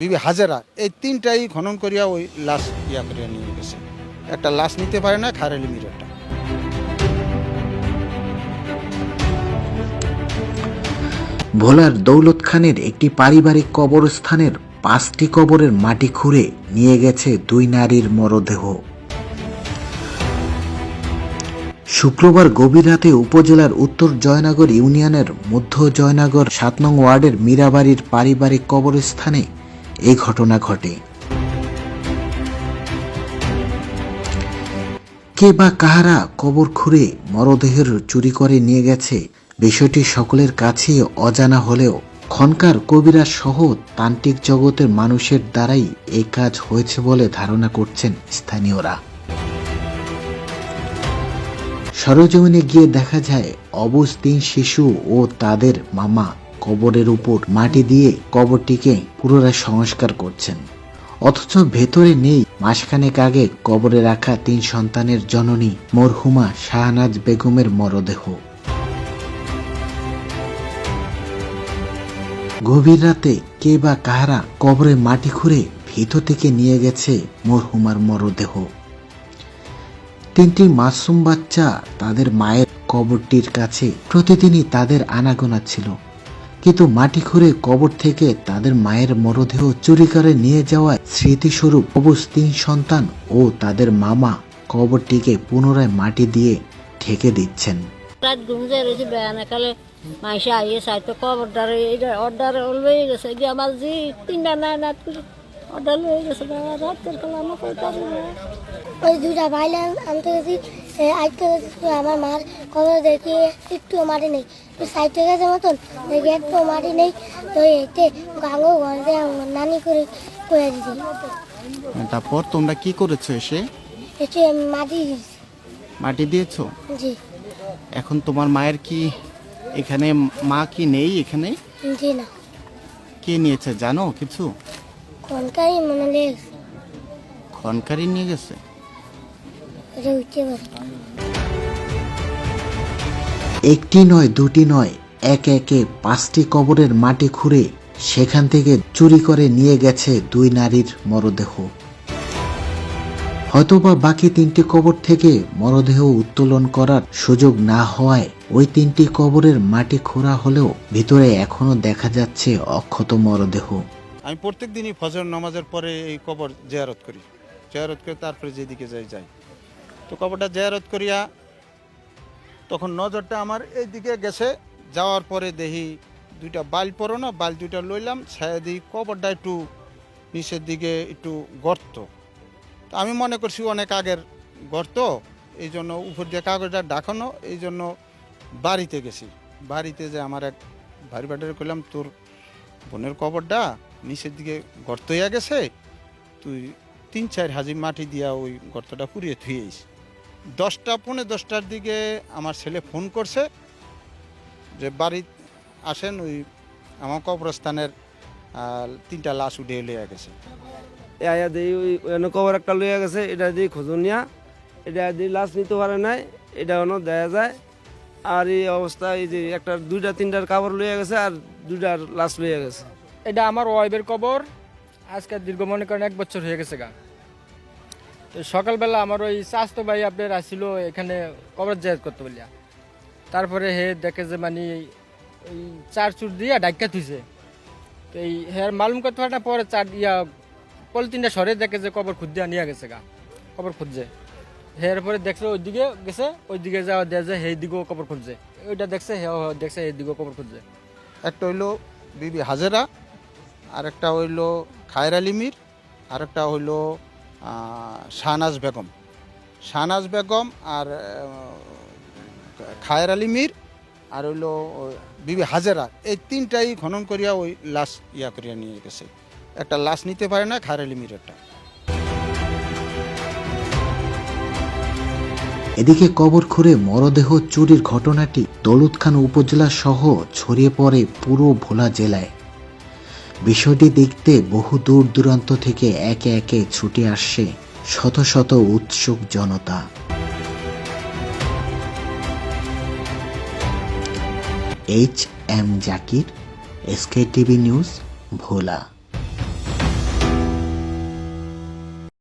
বিবি হাজেরা, এই তিনটাই খনন করিয়া ওই লাশ ইয়া করিয়া নিয়ে গেছে। একটা লাশ নিতে পারে না খায়রালি মিরাটা ভোলার দৌলত খানের একটি পারিবারিক কবরস্থানের পাঁচটি কবরের মাটি খুঁড়ে নিয়ে গেছে দুই নারীর মরদেহ। শুক্রবার গভীর রাতে উপজেলার উত্তর জয়নগর ইউনিয়নের মধ্য জয়নগর সাত নং ওয়ার্ডের মীরাবাড়ির পারিবারিক কবরস্থানে এই ঘটনা ঘটে। কে বা কাহারা কবর খুঁড়ে মরদেহের চুরি করে নিয়ে গেছে, বিষয়টি সকলের কাছেই অজানা হলেও খনকার কবিরা সহ তান্ত্রিক জগতের মানুষের দ্বারাই এই কাজ হয়েছে বলে ধারণা করছেন স্থানীয়রা। সরজমিনে গিয়ে দেখা যায় অবুজ তিন শিশু ও তাদের মামা কবরের উপর মাটি দিয়ে কবরটিকে পুনরায় সংস্কার করছেন। অথচ ভেতরে নেই, মাসখানেক আগে কবরে রাখা তিন সন্তানের জননী মরহুমা শাহনাজ বেগমের মরদেহ। গভীর রাতে কে বা কাহারা কবরে মাটি খুঁড়ে ভিতর থেকে নিয়ে গেছে মরহুমার মরদেহ। তিনটি মাসুম বাচ্চা তাদের মায়ের কবরটির কাছে প্রতিদিনই তাদের আনাগোনা ছিল। কিন্তু মাটি খুঁড়ে কবর থেকে তাদের মায়ের মরদেহ চুরি করে নিয়ে যাওয়ায় স্মৃতিস্বরূপ অবুজ তিন সন্তান ও তাদের মামা কবরটিকে পুনরায় মাটি দিয়ে ঠেকে দিচ্ছেন। রাত ঘুমছে রয়েছে, বেয়ানা কালে মাইসা আইয়ে সাইতো কবরদারে এই অর্ডার লয়ে গেছে। যে আমার যে তিনটা না করে। অর্ডার লয়ে গেছে বাবা রাতের কালে আমার কইতে না ওই দুইটা ভাইলে আনতে গেছি সে আইতে গেছি আমার মার খবর দেখি একটু মাটি নেই। তো সাইড হয়ে গেছে মতন দেখি একটু মাটি নেই তো এতে গাঙ্গো ঘর দিয়ে নানি করে করে দিছি। তারপর তোমরা কি করেছ এসে? এসে মাটি দিছি মাটি দিয়েছ? জি। এখন তোমার মায়ের কি এখানে মা কি নেই এখানে? জি না। কে নিয়েছে? জানো কিছু? কোনকারই মনে লেগেছে। খনকারি নিয়ে গেছে? একটি নয় দুটি নয় এক একে পাঁচটি কবরের মাটি খুঁড়ে সেখান থেকে চুরি করে নিয়ে গেছে দুই নারীর মরদেহ। হয়তোবা বাকি তিনটি কবর থেকে মরদেহ উত্তোলন করার সুযোগ না হওয়ায় ওই তিনটি কবরের মাটি খোঁড়া হলেও ভিতরে এখনও দেখা যাচ্ছে অক্ষত মরদেহ। আমি প্রত্যেক দিনই ফজর নামাজের পরে এই কবর জেয়ারত করি। জেয়ারত করে তারপরে যেদিকে যাই যাই। তো কবরটা জেয়ারত করিয়া তখন নজরটা আমার এই দিকে গেছে। যাওয়ার পরে দেখি দুইটা বাল পড়ো না বাল দুইটা লইলাম, ছায়া দিই কবরটা একটু নিচের দিকে একটু গর্ত। তো আমি মনে করছি অনেক আগের গর্ত এই জন্য উপর দিয়ে কাগজটা ডাকানো এই জন্য বাড়িতে গেছি। বাড়িতে যে আমার এক ভারী বাটারে করলাম তোর বোনের কবরটা নিচের দিকে গর্ত হইয়া গেছে তুই তিন চার হাজি মাটি দিয়া ওই গর্তটা পুড়িয়ে থুয়েছিস দশটা, পৌনে দশটার দিকে আমার ছেলে ফোন করছে যে বাড়ি আসেন, ওই আমার কবরস্থানের তিনটা লাশ উঠে লইয়া গেছে। আয়া দিয়ে ওই কবর একটা লইয়া গেছে, এটা দিয়ে খোঁজনিয়া এটা দিয়ে লাশ নিতে পারে নাই, এটা অন্য দেয়া যায়। আর এই অবস্থা এই যে একটা দুইটা, তিনটার কাপড় লইয়া গেছে, আর দুইটার লাশ লইয়া গেছে। এটা আমার ওয়াইফের কবর। আজকে দীর্ঘ মনে করেন এক বছর হয়ে গেছে গা। তো সকালবেলা আমার ওই স্বাস্থ্য ভাই আপনার আসছিল এখানে কবর জায়জ করতে বলিয়া। তারপরে হে দেখে যে মানে ওই চার চুর দিয়া ডাক্কা থুইছে। তো এই হের মালুম করতে পারে না, পরে চার ইয়া পলিথিনটা সরে দেখে যে কবর খুঁজতে নিয়ে গেছে গা, কবর খুঁজছে। হের পরে দেখছে ওইদিকে গেছে, ওইদিকে যাওয়া দেয় যে সেই দিকেও কবর খুঁজছে। ওইটা দেখছে হে দেখছে এই দিকেও কবর খুঁজছে। একটা হইল বিবি হাজেরা আর একটা হইল খায়ের আলী মির আর একটা হইল শাহনাজ বেগম। শাহনাজ বেগম আর খায়ের আলী মির আর হইল বিবি হাজেরা, এই তিনটাই খনন করিয়া ওই লাশ ইয়া করিয়া নিয়ে গেছে। একটা লাশ নিতে পারে না খায়ের আলী একটা এদিকে কবর খুঁড়ে মরদেহ চুরির ঘটনাটি দৌলতখান উপজেলা সহ ছড়িয়ে পড়ে পুরো ভোলা জেলায়। বিষয়টি দেখতে বহু দূর দূরান্ত থেকে একে একে ছুটে আসছে শত শত উৎসুক জনতা। H M Zakir SK TV news, Bhola.